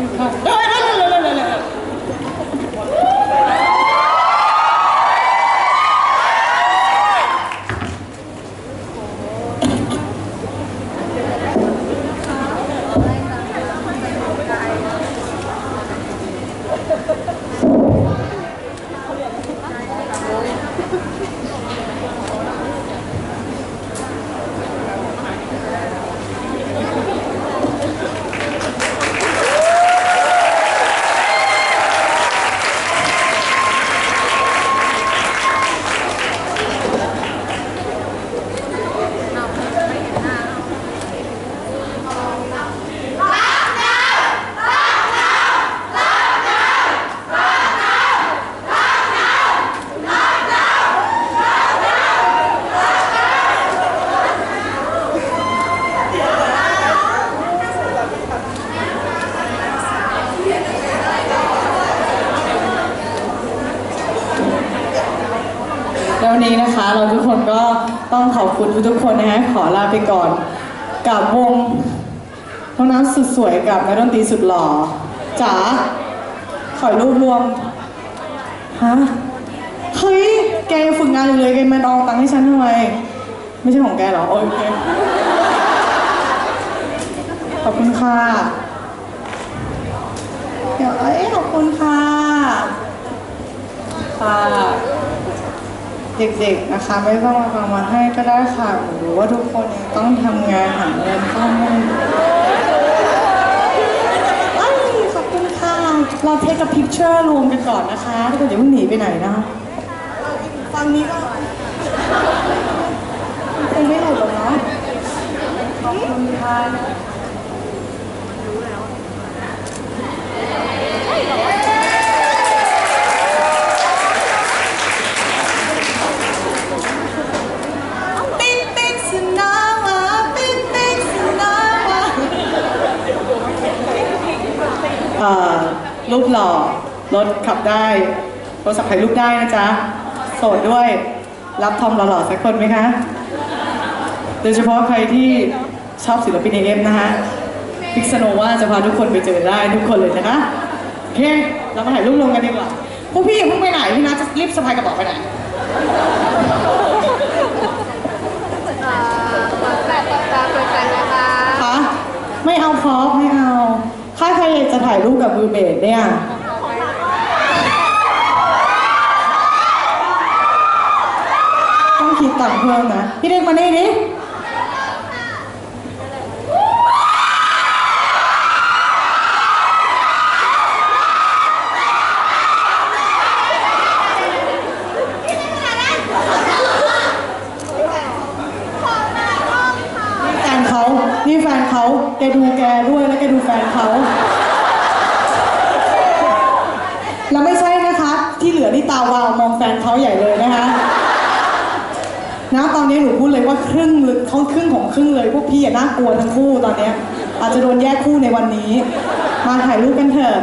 เฮ้ยเฮ้ยเฮ้ยเฮ้ยเฮ้ยเฮ้ย แล้ววันนี้นะคะ เราทุกคนก็ต้องขอบคุณทุกๆคนนะฮะขอลาไปก่อน กับวงน้องน้ำสุดสวยกับนักดนตรีสุดหล่อจ๋าขอรูปรวมฮะเฮ้ยแกฝึกงานอยู่เลยแกมาดองตังค์ให้ฉันทำไมไม่ใช่ของแกเหรอโอเคขอบคุณค่ะเดี๋ยวเอ้ยขอบคุณค่ะค่ะ เด็กๆนะคะ ไม่ต้องมาฟังมาให้ก็ได้ค่ะหรือว่าทุกคนยังต้องทำงานหาเงินเข้าห้องเอ้ยขอบคุณค่ะเราเทคกับพิกเจอร์รวมกันก่อนนะคะทุกคนอย่าเพิ่งหนีไปไหนนะคะฟังนี้ก็คงไม่หลุดหรอกเนาะขอบคุณค่ะ รูปหล่อรถขับได้โทรศัพท์ถ่ายรูปได้นะจ๊ะ โสดด้วย รับทอมหล่อๆสักคนไหมคะ โดยเฉพาะใครที่ชอบศิลปินเอ็มนะคะพิกสโนว่าจะพาทุกคนไปเจอได้ทุกคนเลยนะคะโอเค เรามาถ่ายรูปลงกันดีกว่าพวกพี่อย่าเพิ่งไปไหนพี่นัทจะรีบสะพายกระเป๋าไปไหนคะไม่เอาพร็อพไม่เอาถ้า ใครอยากจะถ่ายรูปกับมือเบสเนี่ยต้องคิดตังค์เพิ่มนะ พี่เด็กมานี่ดิ แฟนเขา นี่แฟน เขาแกดูแกด้วยแล้วแกดูแฟนเขา แล้วไม่ใช่นะคะ ที่เหลือนี่ตาวาวมองแฟนเขาใหญ่เลยนะคะนะตอนนี้หนูพูดเลยว่าครึ่งเขาครึ่งของครึ่งเลย พวกพี่อะน่ากลัวทั้งคู่ตอนเนี้ย อาจจะโดนแยกคู่ในวันนี้ มาถ่ายรูปกันเถอะ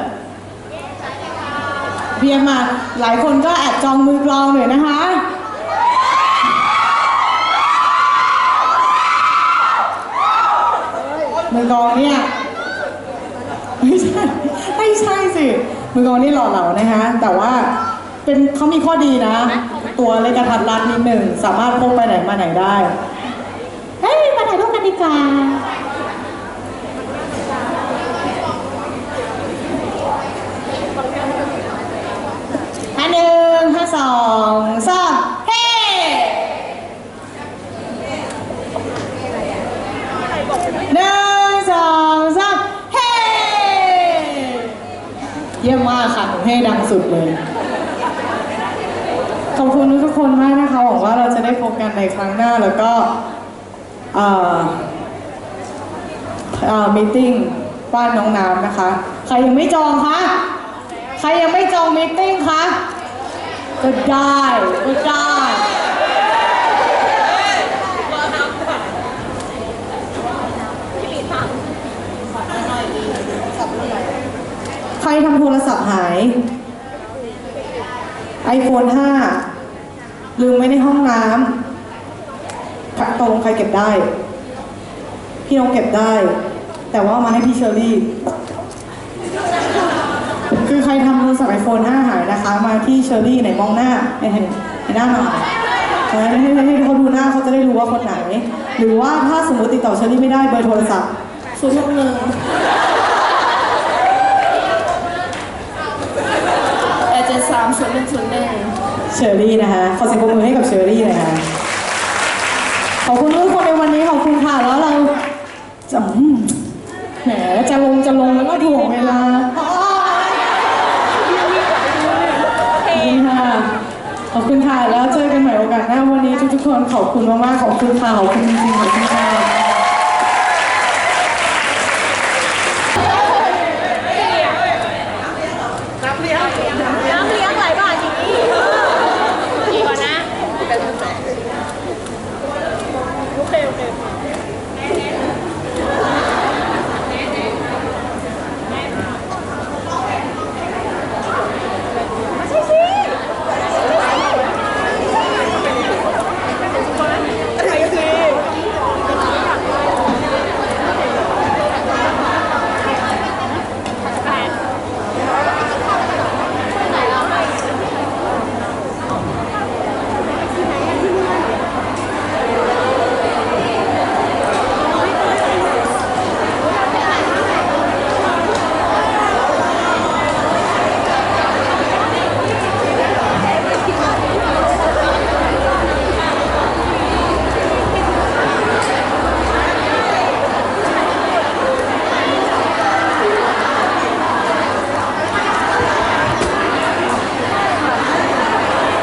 เบียมาหลายคนก็แอบจองมือกลองหน่อยนะคะ มือกองเนี่ยไม่ใช่ไม่ใช่สิมือกองนี่หล่อเหลานะคะ แต่ว่าเป็นเขามีข้อดีนะ ตัวเล็กกระทัดรัดนิดหนึ่งสามารถพกไปไหนมาไหนได้ เฮ้ยมาถ่ายรูปกันดีกว่าห้าหนึ่งห้าสองสามเฮ้ หนึ่งสองสามเฮ้ เยี่ยมมากค่ะหนูให้ดังสุดเลย ขอบคุณทุกคนมากนะคะหวังว่าเราจะได้พบกันในครั้งหน้าแล้วก็อ่อเอ่อมีติ้งบ้านน้องน้ำนะคะ ใครยังไม่จองคะ ใครยังไม่จองมีติ้งคะ ก็ได้ ก็ได้ ใครทำโทรศัพท์หาย iPhone 5 ลืมไว้ในห้องน้ำตรงใครเก็บได้ พี่น้องเก็บได้ แต่ว่ามาให้พี่เชอรี่ คือใครทำโทรศัพท์ iPhone 5 หายนะคะ มาที่เชอรี่ไหนมองหน้าไหนหน้าหน่อยให้เขาดูหน้าเขาจะได้รู้ว่าคนไหน หรือว่าถ้าสมมติติดต่อเชอรี่ไม่ได้เบอร์โทรศัพท์สูนย์หกหนึ่ สามศูนย์หนึ่งศูนย์หนึ่งเชอรี่นะคะ ขอเสียงปรบมือให้กับเชอรี่หน่อยค่ะขอบคุณทุกคนในวันนี้ขอบคุณค่ะ แล้วเราจะอืมแหมจะลงจะลงแล้วก็ถ่วงเวลาขอบคุณค่ะขอบคุณค่ะ แล้วเจอกันใหม่โอกาสหน้าวันนี้ทุกๆคนขอบคุณมากๆขอบคุณค่ะขอบคุณจริงๆขอบคุณค่ะ